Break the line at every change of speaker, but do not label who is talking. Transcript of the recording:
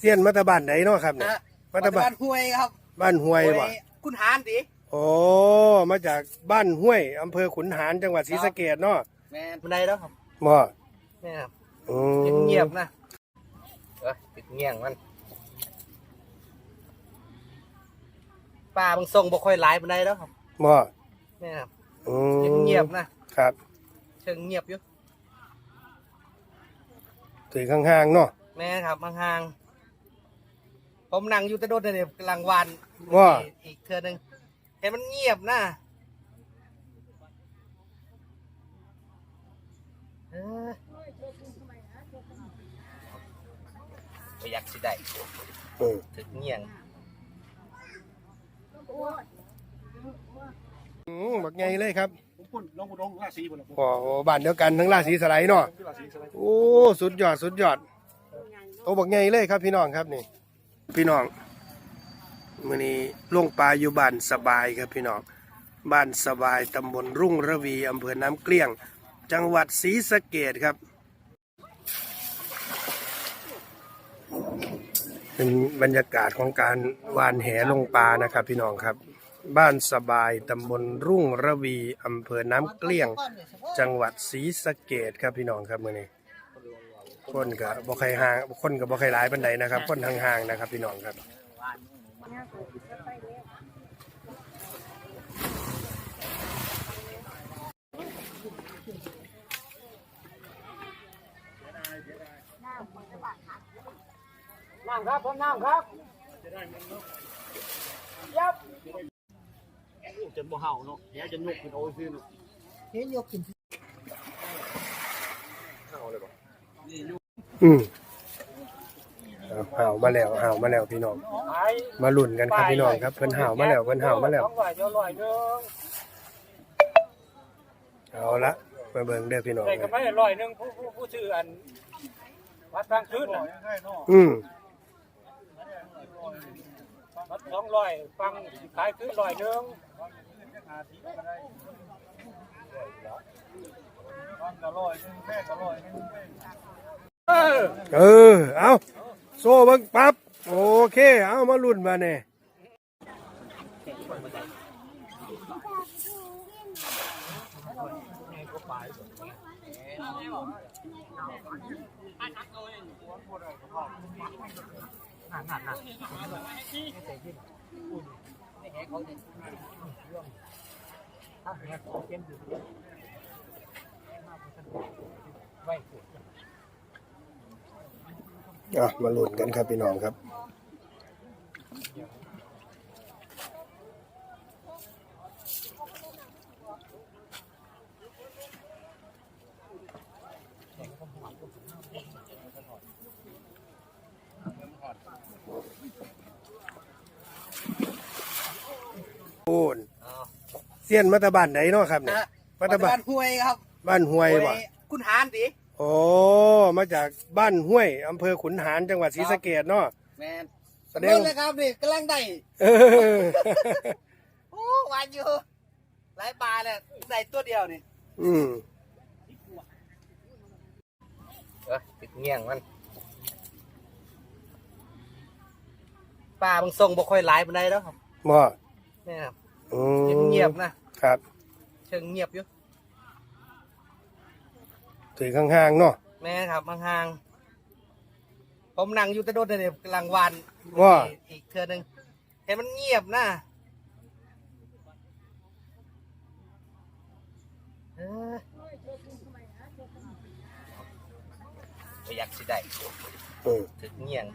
เสี้ยนมัตตบ้านไหนเนาะครับเนี่ย
นะ
มั
ปั
ต
จ
ต
จุ
บ้า
บั
น
นห้วยครับ
บ้านห้วยบ่
คุณหานดิ
โอ้มาจากบ้านห้วยอำเภอขุนหารจังหวัดศรีสะเกษเนาะ
แม่นบันไดแล้วครับ
บ่
แม่นครับ
อืม
เงียบๆนะเออติดเงียงมันป่าบางทรงบ่ค่อยหลายบันไดแล้วครับ
บ่
แม่นครับ
อืม
เงียบๆนะครับเชิงเงียบอยู่
ถือข้างๆเนาะ
แม่นครับห่างๆ ผมนั่งอยู่แตะโดดเนี่ยกำลังวาน
ว่า
อีกเทื่อหนึงเห็นมันเงียบนะเออบ่อยากสิได้
อืม
ถึงเงียง
อืมบักใหญ่เลยครับ
ผมพุ่นลงบุดงราศีพุ่นละผม
โอ้โหบ้านเดียวกันทั้งราศีสไลด์เนาะ
ที่ราศีใช่ไหม
โอ้ สุดยอด สุดยอด โตบักใหญ่เลยครับพี่น้องครับนี่ พี่น้องมื้อนี้ลงปลาอยู่บ้านสบายครับพี่น้องบ้านสบายตำบลรุ่งระวีอำเภอน้ำเกลี้ยง จังหวัดศรีสะเกษครับ เป็นบรรยากาศของการวานแหลงปลานะครับพี่น้องครับ บ้านสบายตำบลรุ่งระวีอำเภอน้ำเกลี้ยง จังหวัดศรีสะเกษครับพี่น้องครับมื้อนี้ คนกับบ่ใครห่างคนกับบ่ใครหลายปานใดนะครับ คนห่างๆนะครับพี่น้องครับ
น้ำครับผมน้ำครับยับจนบ่เห่าเนาะเดี๋ยวจะยกขึ้นโอ้ยซื้อเนาะ
อืมเอาห่าวมาแล้วห่าวมาแล้วพี่น้อง มาลุ้นกันครับพี่น้องครับเพิ่นห่าวมาแล้วเพิ่นห่าวมาแล้ว
สองร้อยเดียวร้อยหนึง
เอาละมาเบิ่งเด้อพี่น้อง
ได้ก็ไม่ร้อยหนึงผู้ผู้ผู้ชื่ออันวัดทางคืนน่ะ
อืม
วัดสองร้อยฟังขายคืนร้อยหนึง เออ
เอาโซ่บิ่งปั๊บ โอเค เอามาลุ้นมาแน่ อะมาลุ้นกันครับพี่น้องครับโอน
เอา
เสี้ยนมัตตบ้านไหนเนาะครับเนี่ย
นะ
มั
ปั
ต
จ
ต
จุ
บ้า
บั
น
นห้วยครับ
บ้านห้วยบ่
คุณหานดิ
โอ้มาจากบ้านห้วยอำเภอขุนหารจังหวัดศรีสะเกษเนาะ
แมน
แสดง
เบิ่งเลยครับนี่กำลังได้
เออ
โอ้หวานอยู่หลายปลาเลยได้ตัวเดียวนี่
อืม
เออติดเงียงมันปลาบางทรงบ่ค่อยหลายบันไดแล้วครับ
บ่
แม่นครับ
อืม
เงียบๆนะครับ เชิงเงียบอยู่
ถือข้างๆเนาะ
แม่ครับห้างๆผมนั่งอยู่แตะโดดเดี่ยวกลางวัน
ว่า
อีกเทือนึงเห็นมันเงียบนะเออบ่ยากสิได้ถึกเงียง